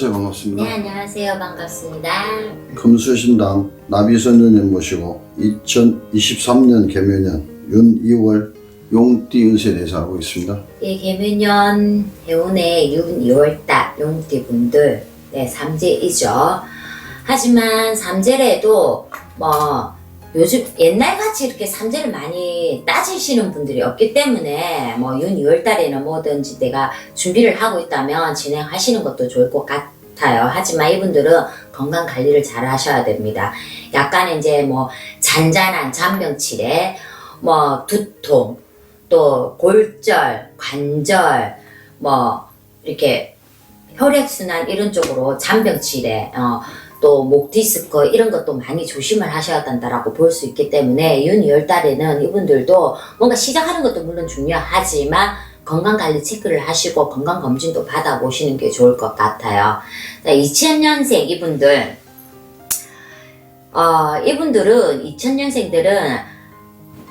안녕하세요. 반갑습니다. 네, 안녕하세요. 반갑습니다. 금수신당 나비선녀님 모시고 2023년 개묘년 윤 2월 용띠 운세 대해서 알고 있습니다. 예, 개묘년 해운의 6, 2월달 용띠 분들, 네, 삼재이죠. 하지만 삼재래도 뭐 요즘 옛날같이 이렇게 삼재를 많이 따지시는 분들이 없기 때문에 뭐 윤 2월 달에는 뭐든지 내가 준비를 하고 있다면 진행하시는 것도 좋을 것 같아요. 하지만 이분들은 건강 관리를 잘 하셔야 됩니다. 약간 이제 뭐 잔잔한 잔병치레, 뭐 두통, 또 골절, 관절, 뭐 이렇게 혈액순환 이런 쪽으로 잔병치레, 어, 또 목 디스크 이런 것도 많이 조심을 하셔야 된다라고 볼 수 있기 때문에 윤 2월 달에는 이분들도 뭔가 시작하는 것도 물론 중요하지만 건강 관리 체크를 하시고 건강 검진도 받아보시는 게 좋을 것 같아요. 2000년생 이분들, 어, 이분들은 2000년생들은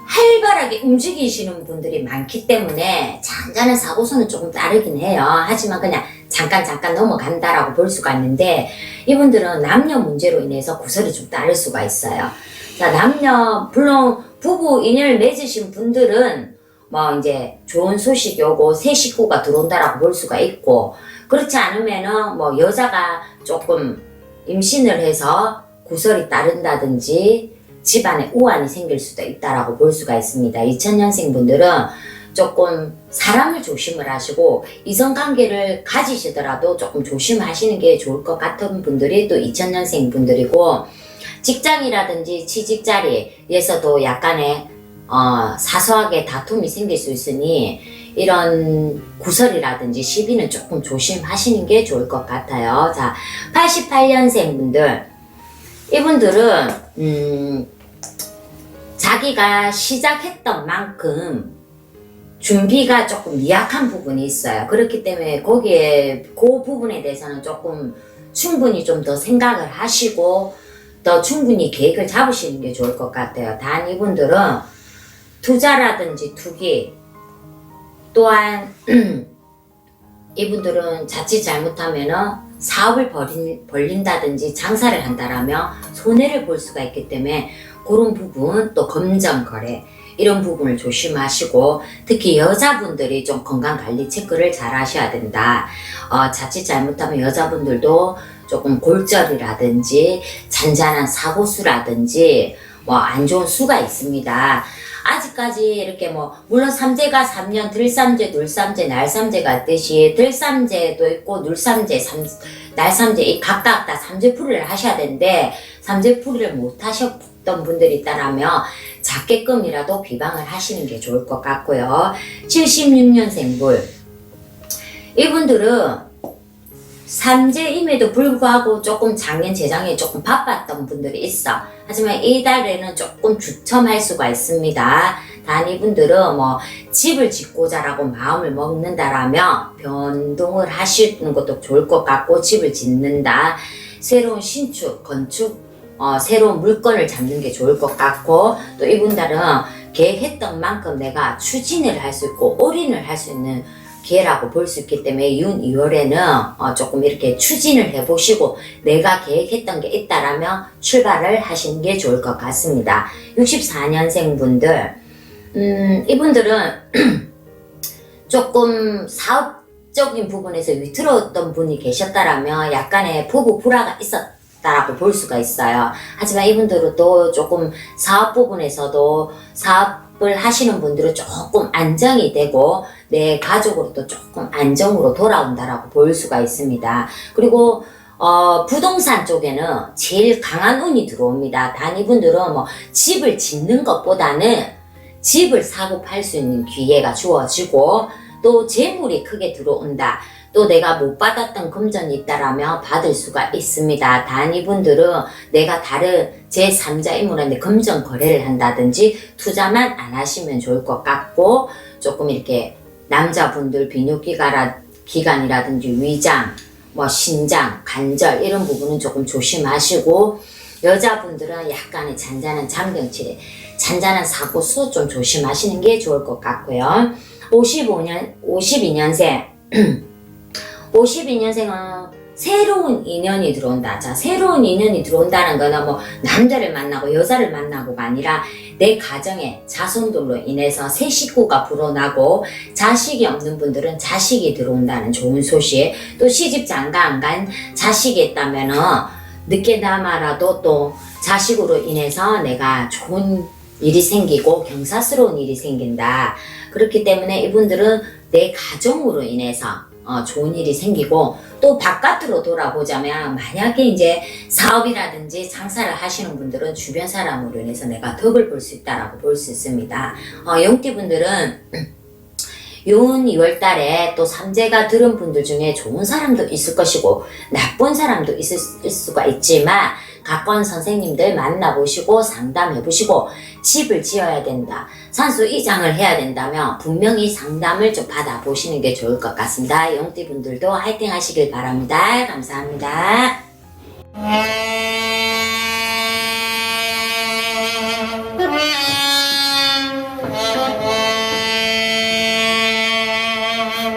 활발하게 움직이시는 분들이 많기 때문에 잔잔한 사고수는 조금 따르긴 해요. 하지만 그냥 잠깐 잠깐 넘어간다라고 볼 수가 있는데 이분들은 남녀 문제로 인해서 구설이 좀 따를 수가 있어요. 자, 남녀, 물론 부부 인연을 맺으신 분들은 뭐 이제 좋은 소식이 오고 새 식구가 들어온다라고 볼 수가 있고 그렇지 않으면은 뭐 여자가 조금 임신을 해서 구설이 따른다든지 집안에 우환이 생길 수도 있다라고 볼 수가 있습니다. 2000년생 분들은 조금 사람을 조심을 하시고 이성 관계를 가지시더라도 조금 조심하시는 게 좋을 것 같은 분들이 또 2000년생 분들이고 직장이라든지 취직 자리에서도 약간의 어, 사소하게 다툼이 생길 수 있으니 이런 구설이라든지 시비는 조금 조심하시는 게 좋을 것 같아요. 자, 88년생 분들 이분들은 음, 자기가 시작했던 만큼 준비가 조금 미약한 부분이 있어요. 그렇기 때문에 거기에 그 부분에 대해서는 조금 충분히 좀 더 생각을 하시고 더 충분히 계획을 잡으시는 게 좋을 것 같아요. 단 이분들은 투자라든지 투기 또한 이분들은 자칫 잘못하면은 사업을 벌인, 벌린다든지 장사를 한다라면 손해를 볼 수가 있기 때문에 그런 부분 또 검정 거래 이런 부분을 조심하시고 특히 여자분들이 좀 건강 관리 체크를 잘 하셔야 된다. 어, 자칫 잘못하면 여자분들도 조금 골절이라든지 잔잔한 사고수라든지 뭐 안 좋은 수가 있습니다. 아직까지 이렇게 뭐 물론 삼재가 3년 들삼재, 눌삼재, 날삼재가 있듯이 들삼재도 있고 눌삼재, 삼, 날삼재 이 각각 다 삼재풀이를 하셔야 되는데 삼재풀이를 못 하셨 던 분들이 있다라면 작게끔이라도 비방을 하시는 게 좋을 것 같고요. 76년생 불 이분들은 삼재임에도 불구하고 조금 작년 재정에 조금 바빴던 분들이 있어. 하지만 이달에는 조금 주춤할 수가 있습니다. 단 이분들은 뭐 집을 짓고자라고 마음을 먹는다라면 변동을 하시는 것도 좋을 것 같고 집을 짓는다. 새로운 신축, 건축, 어, 새로운 물건을 잡는 게 좋을 것 같고 또 이분들은 계획했던 만큼 내가 추진을 할 수 있고 올인을 할 수 있는 기회라고 볼 수 있기 때문에 윤 2월에는 어, 조금 이렇게 추진을 해보시고 내가 계획했던 게 있다라면 출발을 하시는 게 좋을 것 같습니다. 64년생 분들, 음, 이분들은 조금 사업적인 부분에서 위태로웠던 분이 계셨다라면 약간의 부부 불화가 있었 다라고 볼 수가 있어요. 하지만 이분들은 또 조금 사업 부분에서도 사업을 하시는 분들은 조금 안정이 되고 내 가족으로도 조금 안정으로 돌아온다라고 볼 수가 있습니다. 그리고 어, 부동산 쪽에는 제일 강한 운이 들어옵니다. 단 이분들은 뭐 집을 짓는 것보다는 집을 사고 팔 수 있는 기회가 주어지고 또 재물이 크게 들어온다. 또 내가 못 받았던 금전이 있다라면 받을 수가 있습니다. 단 이분들은 내가 다른 제3자 인물한테 금전 거래를 한다든지 투자만 안 하시면 좋을 것 같고 조금 이렇게 남자분들 비뇨기가라 기관이라든지 위장, 뭐 신장, 관절 이런 부분은 조금 조심하시고 여자분들은 약간의 잔잔한 잔병치레, 잔잔한 사고수 좀 조심하시는 게 좋을 것 같고요. 55년, 52년생 52년생은 새로운 인연이 들어온다. 자, 새로운 인연이 들어온다는 거는 뭐 남자를 만나고 여자를 만나고가 아니라 내 가정에 자손들로 인해서 새 식구가 불어나고 자식이 없는 분들은 자식이 들어온다는 좋은 소식. 또 시집 장가 안 간 자식이 있다면은 늦게나마라도 또 자식으로 인해서 내가 좋은 일이 생기고 경사스러운 일이 생긴다. 그렇기 때문에 이분들은 내 가정으로 인해서 어, 좋은 일이 생기고 또 바깥으로 돌아보자면 만약에 이제 사업이라든지 장사를 하시는 분들은 주변 사람으로 인해서 내가 덕을 볼 수 있다라고 볼 수 있습니다. 어, 영띠분들은 요운 2월 달에 또 삼재가 들은 분들 중에 좋은 사람도 있을 것이고 나쁜 사람도 있을 수가 있지만 가까운 선생님들 만나보시고 상담해보시고 집을 지어야 된다. 산수 이장을 해야 된다면 분명히 상담을 좀 받아보시는 게 좋을 것 같습니다. 영띠분들도 화이팅 하시길 바랍니다. 감사합니다.